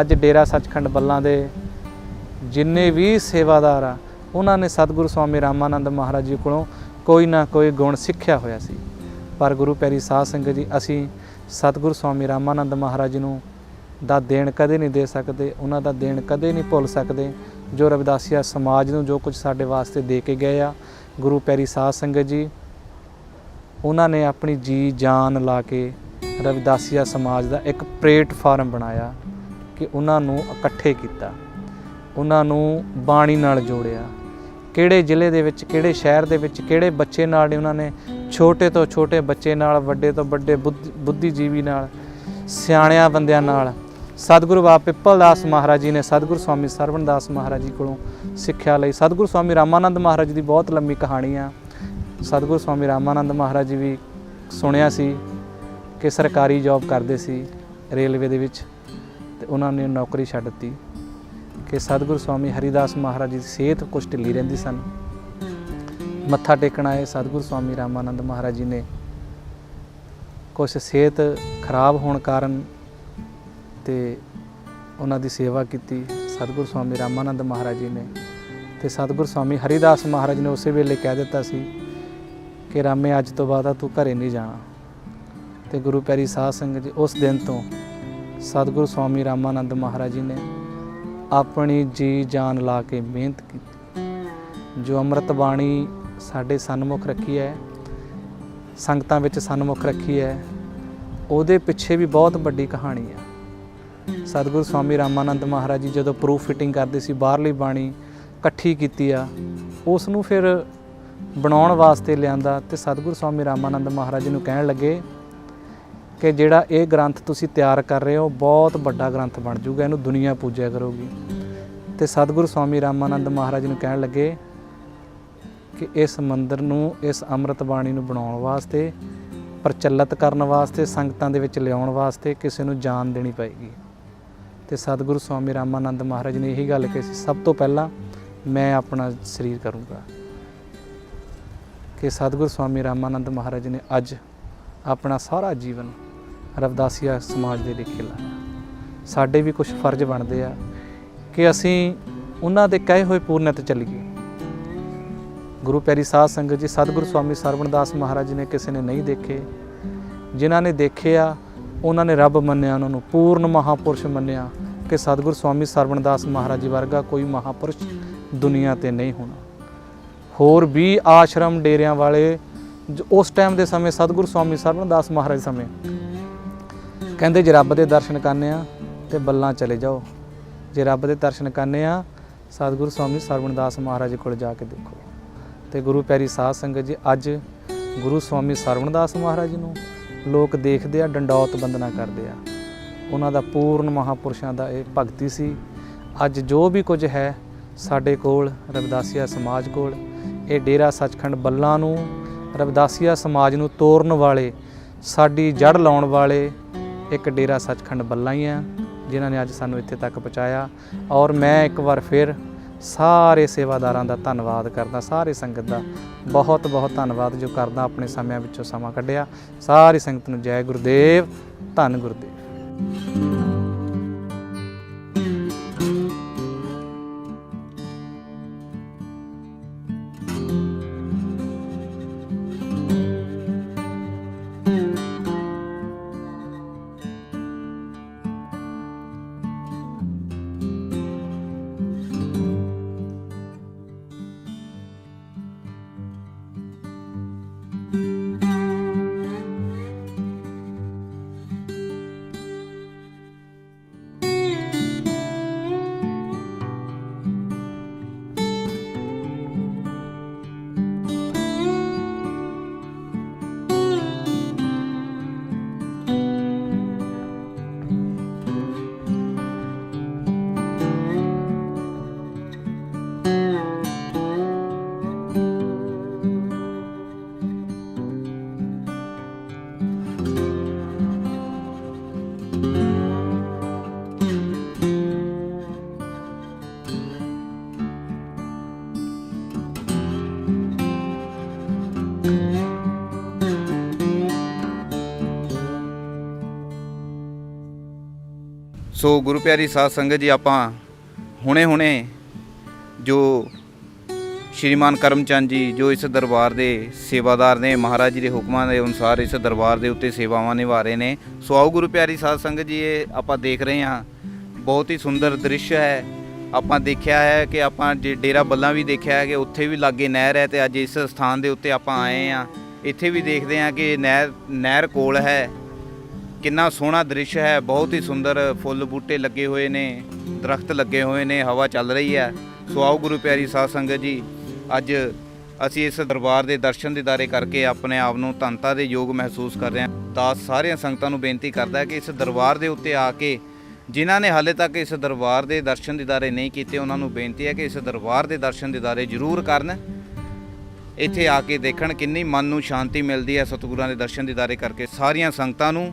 ਅੱਜ ਡੇਰਾ ਸੱਚਖੰਡ ਬੱਲਾਂ ਦੇ ਜਿੰਨੇ ਵੀ ਸੇਵਾਦਾਰ ਆ, ਉਹਨਾਂ ਨੇ ਸਤਿਗੁਰੂ ਸਵਾਮੀ ਰਾਮਾਨੰਦ ਮਹਾਰਾਜ ਜੀ ਕੋਲੋਂ ਕੋਈ ਨਾ ਕੋਈ ਗੁਣ ਸਿੱਖਿਆ ਹੋਇਆ ਸੀ। ਪਰ ਗੁਰੂ ਪੈਰੀ ਸਾਧ ਸੰਗਤ ਜੀ, ਅਸੀਂ ਸਤਿਗੁਰੂ ਸਵਾਮੀ ਰਾਮਾਨੰਦ ਮਹਾਰਾਜ ਜੀ ਨੂੰ ਦਾ ਦੇਣ ਕਦੇ ਨਹੀਂ ਦੇ ਸਕਦੇ, ਉਹਨਾਂ ਦਾ ਦੇਣ ਕਦੇ ਨਹੀਂ ਭੁੱਲ ਸਕਦੇ, ਜੋ ਰਵਿਦਾਸੀਆ ਸਮਾਜ ਨੂੰ ਜੋ ਕੁਝ ਸਾਡੇ ਵਾਸਤੇ ਦੇ ਕੇ ਗਏ ਆ ਗੁਰੂ ਪੈਰੀ ਸਾਧ ਸੰਗਤ ਜੀ, ਉਹਨਾਂ ਨੇ ਆਪਣੀ ਜੀ ਜਾਨ ਲਾ ਕੇ ਰਵਿਦਾਸੀਆ ਸਮਾਜ ਦਾ ਇੱਕ ਪਲੇਟਫਾਰਮ ਬਣਾਇਆ ਕਿ ਉਹਨਾਂ ਨੂੰ ਇਕੱਠੇ ਕੀਤਾ, ਉਹਨਾਂ ਨੂੰ ਬਾਣੀ ਨਾਲ ਜੋੜਿਆ। ਕਿਹੜੇ ਜ਼ਿਲ੍ਹੇ ਦੇ ਵਿੱਚ, ਕਿਹੜੇ ਸ਼ਹਿਰ ਦੇ ਵਿੱਚ, ਕਿਹੜੇ ਬੱਚੇ ਨਾਲ ਉਹਨਾਂ ਨੇ, ਛੋਟੇ ਤੋਂ ਛੋਟੇ ਬੱਚੇ ਨਾਲ, ਵੱਡੇ ਤੋਂ ਵੱਡੇ ਬੁੱਧ- ਬੁੱਧੀਜੀਵੀ ਨਾਲ, ਸਿਆਣਿਆਂ ਬੰਦਿਆਂ ਨਾਲ ਸਤਿਗੁਰੂ ਬਾਬਾ ਪਿੱਪਲ ਦਾਸ ਮਹਾਰਾਜ ਜੀ ਨੇ ਸਤਿਗੁਰੂ ਸਵਾਮੀ ਸਰਵਣ ਦਾਸ ਮਹਾਰਾਜ ਜੀ ਕੋਲੋਂ ਸਿੱਖਿਆ ਲਈ। ਸਤਿਗੁਰੂ ਸਵਾਮੀ ਰਾਮਾਨੰਦ ਮਹਾਰਾਜ ਜੀ ਦੀ ਬਹੁਤ ਲੰਮੀ ਕਹਾਣੀ ਆ। ਸਤਿਗੁਰੂ ਸਵਾਮੀ ਰਾਮਾਨੰਦ ਮਹਾਰਾਜ ਜੀ ਵੀ ਸੁਣਿਆ ਸੀ ਕਿ ਸਰਕਾਰੀ ਜੌਬ ਕਰਦੇ ਸੀ ਰੇਲਵੇ ਦੇ ਵਿੱਚ ਤੇ ਉਹਨਾਂ ਨੇ ਨੌਕਰੀ ਛੱਡ ਦਿੱਤੀ ਕਿ ਸਤਿਗੁਰੂ ਸਵਾਮੀ ਹਰੀਦਾਸ ਮਹਾਰਾਜ ਜੀ ਦੀ ਸਿਹਤ ਕੁਛ ਢਿੱਲੀ ਰਹਿੰਦੀ ਸਨ। ਮੱਥਾ ਟੇਕਣ ਆਏ ਸਤਿਗੁਰੂ ਸਵਾਮੀ ਰਾਮਾਨੰਦ ਮਹਾਰਾਜ ਜੀ ਨੇ ਕੁਛ ਸਿਹਤ ਖਰਾਬ ਹੋਣ ਕਾਰਨ ਤੇ ਉਹਨਾਂ ਦੀ ਸੇਵਾ ਕੀਤੀ। ਸਤਿਗੁਰੂ ਸਵਾਮੀ ਰਾਮਾਨੰਦ ਮਹਾਰਾਜ ਜੀ ਨੇ ਤੇ ਸਤਿਗੁਰੂ ਸਵਾਮੀ ਹਰੀਦਾਸ ਮਹਾਰਾਜ ਨੇ ਉਸੇ ਵੇਲੇ ਕਹਿ ਦਿੱਤਾ ਸੀ ਕਿ ਰਾਮੇ, ਅੱਜ ਤੋਂ ਬਾਅਦ ਆ ਤੂੰ ਘਰੇ ਨਹੀਂ ਜਾਣਾ। ਤੇ ਗੁਰੂ ਪੈਰੀ ਸਾਧ ਸੰਗਤ ਜੀ, ਉਸ ਦਿਨ ਤੋਂ ਸਤਿਗੁਰੂ ਸਵਾਮੀ ਰਾਮਾਨੰਦ ਮਹਾਰਾਜ ਜੀ ਨੇ ਆਪਣੀ ਜੀ ਜਾਨ ਲਾ ਕੇ ਮਿਹਨਤ ਕੀਤੀ। ਜੋ ਅੰਮ੍ਰਿਤ ਬਾਣੀ ਸਾਡੇ ਸਨਮੁਖ ਰੱਖੀ ਹੈ, ਸੰਗਤਾਂ ਵਿੱਚ ਸਨਮੁਖ ਰੱਖੀ ਹੈ, ਉਹਦੇ ਪਿੱਛੇ ਵੀ ਬਹੁਤ ਵੱਡੀ ਕਹਾਣੀ ਹੈ। ਸਤਿਗੁਰੂ ਸਵਾਮੀ ਰਾਮਾਨੰਦ ਮਹਾਰਾਜ ਜੀ ਜਦੋਂ ਪ੍ਰੂਫ ਫਿਟਿੰਗ ਕਰਦੇ ਸੀ, ਬਾਹਰਲੀ ਬਾਣੀ ਇਕੱਠੀ ਕੀਤੀ ਆ, ਉਸ ਨੂੰ ਫਿਰ ਬਣਾਉਣ ਵਾਸਤੇ ਲਿਆਂਦਾ ਤੇ ਸਤਿਗੁਰੂ ਸਵਾਮੀ ਰਾਮਾਨੰਦ ਮਹਾਰਾਜ ਜੀ ਨੂੰ ਕਹਿਣ ਲੱਗੇ ਕਿ ਜਿਹੜਾ ਇਹ ਗ੍ਰੰਥ ਤੁਸੀਂ ਤਿਆਰ ਕਰ ਰਹੇ ਹੋ, ਬਹੁਤ ਵੱਡਾ ਗ੍ਰੰਥ ਬਣ ਜਾਊਗਾ, ਇਹਨੂੰ ਦੁਨੀਆ ਪੂਜਿਆ ਕਰੂਗੀ। ਤੇ ਸਤਿਗੁਰੂ ਸਵਾਮੀ ਰਾਮਾਨੰਦ ਮਹਾਰਾਜ ਨੂੰ ਕਹਿਣ ਲੱਗੇ ਕਿ ਇਸ ਮੰਦਰ ਨੂੰ, ਇਸ ਅੰਮ੍ਰਿਤ ਬਾਣੀ ਨੂੰ ਬਣਾਉਣ ਵਾਸਤੇ, ਪ੍ਰਚਲਿਤ ਕਰਨ ਵਾਸਤੇ, ਸੰਗਤਾਂ ਦੇ ਵਿੱਚ ਲਿਆਉਣ ਵਾਸਤੇ ਕਿਸੇ ਨੂੰ ਜਾਨ ਦੇਣੀ ਪਏਗੀ। ਤੇ ਸਤਿਗੁਰੂ ਸਵਾਮੀ ਰਾਮਾਨੰਦ ਮਹਾਰਾਜ ਨੇ ਇਹੀ ਗੱਲ ਕਹੀ ਸੀ, ਸਭ ਤੋਂ ਪਹਿਲਾਂ ਮੈਂ ਆਪਣਾ ਸਰੀਰ ਕਰੂੰਗਾ। ਕਿ ਸਤਿਗੁਰੂ ਸਵਾਮੀ ਰਾਮਾਨੰਦ ਮਹਾਰਾਜ ਨੇ ਅੱਜ ਆਪਣਾ ਸਾਰਾ ਜੀਵਨ ਰਵਦਾਸੀਆ ਸਮਾਜ ਦੇ ਲਈ ਲਾਇਆ। ਸਾਡੇ ਵੀ ਕੁਝ ਫਰਜ਼ ਬਣਦੇ ਆ ਕਿ ਅਸੀਂ ਉਹਨਾਂ ਦੇ ਕਹੇ ਹੋਏ ਪੂਰਨਤ ਤੇ ਚੱਲੀਏ। ਗੁਰੂ ਪਿਆਰੀ ਸਾਧ ਸੰਗਤ ਜੀ, ਸਤਿਗੁਰੂ ਸਵਾਮੀ ਸਰਵਣਦਾਸ ਮਹਾਰਾਜ ਨੇ ਕਿਸੇ ਨੇ ਨਹੀਂ ਦੇਖੇ। ਜਿਨ੍ਹਾਂ ਨੇ ਦੇਖਿਆ ਉਹਨਾਂ ਨੇ ਰੱਬ ਮੰਨਿਆ, ਉਹਨਾਂ ਨੂੰ ਪੂਰਨ ਮਹਾਪੁਰਸ਼ ਮੰਨਿਆ ਕਿ ਸਤਿਗੁਰੂ ਸਵਾਮੀ ਸਰਵਣਦਾਸ ਮਹਾਰਾਜ ਜੀ ਵਰਗਾ ਕੋਈ ਮਹਾਪੁਰਸ਼ ਦੁਨੀਆ ਤੇ ਨਹੀਂ ਹੋਣਾ। ਹੋਰ ਵੀ ਆਸ਼ਰਮ ਡੇਰਿਆਂ ਵਾਲੇ ਜੋ ਉਸ ਟਾਈਮ ਦੇ ਸਮੇਂ ਸਤਿਗੁਰੂ ਸਵਾਮੀ ਸਰਵਣਦਾਸ ਮਹਾਰਾਜ ਸਮੇਂ ਕਹਿੰਦੇ, ਜੇ ਰੱਬ ਦੇ ਦਰਸ਼ਨ ਕਰਨੇ ਆ ਤੇ ਬੱਲਾਂ ਚਲੇ ਜਾਓ। ਜੇ ਰੱਬ ਦੇ ਦਰਸ਼ਨ ਕਰਨੇ ਆ, ਸਤਿਗੁਰੂ ਸਵਾਮੀ ਸਰਵਣਦਾਸ ਮਹਾਰਾਜ ਕੋਲ ਜਾ ਕੇ ਦੇਖੋ। ਤੇ ਗੁਰੂ ਪਿਆਰੀ ਸਾਧ ਸੰਗਤ ਜੀ, ਅੱਜ ਗੁਰੂ ਸਵਾਮੀ ਸਰਵਣਦਾਸ ਮਹਾਰਾਜ ਨੂੰ ਲੋਕ ਦੇਖਦੇ ਆ, ਡੰਡੌਤ ਬੰਦਨਾ ਕਰਦੇ ਆ। ਉਹਨਾਂ ਦਾ ਪੂਰਨ ਮਹਾਪੁਰਸ਼ਾਂ ਦਾ ਇਹ ਭਗਤੀ ਸੀ। ਅੱਜ ਜੋ ਵੀ ਕੁਝ ਹੈ ਸਾਡੇ ਕੋਲ, ਰਵਿਦਾਸੀਆ ਸਮਾਜ ਕੋਲ, ਇਹ ਡੇਰਾ ਸੱਚਖੰਡ ਬੱਲਾਂ ਨੂੰ, ਰਵਿਦਾਸੀਆ ਸਮਾਜ ਨੂੰ ਤੋੜਨ ਵਾਲੇ, ਸਾਡੀ ਜੜ ਲਾਉਣ ਵਾਲੇ ਇੱਕ ਡੇਰਾ ਸੱਚਖੰਡ ਬੱਲਾਂ ਹੀ ਆ, ਜਿਨ੍ਹਾਂ ਨੇ ਅੱਜ ਸਾਨੂੰ ਇੱਥੇ ਤੱਕ ਪਹੁੰਚਾਇਆ। ਔਰ ਮੈਂ ਇੱਕ ਵਾਰ ਫਿਰ ਸਾਰੇ ਸੇਵਾਦਾਰਾਂ ਦਾ ਧੰਨਵਾਦ ਕਰਦਾ, ਸਾਰੇ ਸੰਗਤ ਦਾ ਬਹੁਤ ਬਹੁਤ ਧੰਨਵਾਦ ਜੋ ਕਰਦਾ ਆਪਣੇ ਸਮਿਆਂ ਵਿੱਚੋਂ ਸਮਾਂ ਕੱਢਿਆ। ਸਾਰੀ ਸੰਗਤ ਨੂੰ ਜੈ ਗੁਰਦੇਵ, ਧੰਨ ਗੁਰਦੇਵ। ਸੋ ਗੁਰੂ ਪਿਆਰੀ ਸਾਧ ਸੰਗਤ ਜੀ, ਆਪਾਂ ਹੁਣੇ-ਹੁਣੇ ਜੋ ਸ਼੍ਰੀਮਾਨ ਕਰਮਚੰਦ ਜੀ, ਜੋ ਇਸ ਦਰਬਾਰ ਦੇ ਸੇਵਾਦਾਰ ਨੇ, ਮਹਾਰਾਜ ਜੀ ਦੇ ਹੁਕਮਾਂ ਦੇ ਅਨੁਸਾਰ ਇਸ ਦਰਬਾਰ ਦੇ ਉੱਤੇ ਸੇਵਾਵਾਂ ਨਿਭਾ ਰਹੇ ਨੇ। ਸੋ ਆਓ ਗੁਰੂ ਪਿਆਰੀ ਸਾਧ ਸੰਗਤ ਜੀ, ਇਹ ਆਪਾਂ ਦੇਖ ਰਹੇ ਹਾਂ। ਬਹੁਤ ਹੀ ਸੁੰਦਰ ਦ੍ਰਿਸ਼ ਹੈ। ਆਪਾਂ ਦੇਖਿਆ ਹੈ ਕਿ ਆਪਾਂ ਜੇ ਡੇਰਾ ਬੱਲਾ ਵੀ ਦੇਖਿਆ ਹੈ ਕਿ ਉੱਥੇ ਵੀ ਲਾਗੇ ਨਹਿਰ ਹੈ ਤੇ ਅੱਜ ਇਸ ਸਥਾਨ ਦੇ ਉੱਤੇ ਆਪਾਂ ਆਏ ਹਾਂ। ਇੱਥੇ ਵੀ ਦੇਖਦੇ ਹਾਂ ਕਿ ਨਹਿਰ ਨਹਿਰ ਕੋਲ ਹੈ। ਕਿੰਨਾ ਸੋਹਣਾ ਦ੍ਰਿਸ਼ ਹੈ, ਬਹੁਤ ਹੀ ਸੁੰਦਰ ਫੁੱਲ ਬੂਟੇ ਲੱਗੇ ਹੋਏ ਨੇ, ਦਰਖਤ ਲੱਗੇ ਹੋਏ ਨੇ, ਹਵਾ ਚੱਲ ਰਹੀ ਹੈ। ਸੋ ਆਓ ਗੁਰੂ ਪਿਆਰੀ ਸਾਧ ਸੰਗਤ ਜੀ, ਅੱਜ ਅਸੀਂ ਇਸ ਦਰਬਾਰ ਦੇ ਦਰਸ਼ਨ ਦਿਦਾਰੇ ਕਰਕੇ ਆਪਣੇ ਆਪ ਨੂੰ ਧੰਤਾ ਦੇ ਯੋਗ ਮਹਿਸੂਸ ਕਰ ਰਹੇ ਹਾਂ। ਦਾਸ ਸਾਰੀਆਂ ਸੰਗਤਾਂ ਨੂੰ ਬੇਨਤੀ ਕਰਦਾ ਹੈ ਕਿ ਇਸ ਦਰਬਾਰ ਦੇ ਉੱਤੇ ਆ ਕੇ, ਜਿਨ੍ਹਾਂ ਨੇ ਹਾਲੇ ਤੱਕ ਇਸ ਦਰਬਾਰ ਦੇ ਦਰਸ਼ਨ ਦਿਦਾਰੇ ਨਹੀਂ ਕੀਤੇ, ਉਹਨਾਂ ਨੂੰ ਬੇਨਤੀ ਹੈ ਕਿ ਇਸ ਦਰਬਾਰ ਦੇ ਦਰਸ਼ਨ ਦਿਦਾਰੇ ਜ਼ਰੂਰ ਕਰਨ। ਇੱਥੇ ਆ ਕੇ ਦੇਖਣ ਕਿੰਨੀ ਮਨ ਨੂੰ ਸ਼ਾਂਤੀ ਮਿਲਦੀ ਹੈ ਸਤਿਗੁਰਾਂ ਦੇ ਦਰਸ਼ਨ ਦਿਦਾਰੇ ਕਰਕੇ। ਸਾਰੀਆਂ ਸੰਗਤਾਂ ਨੂੰ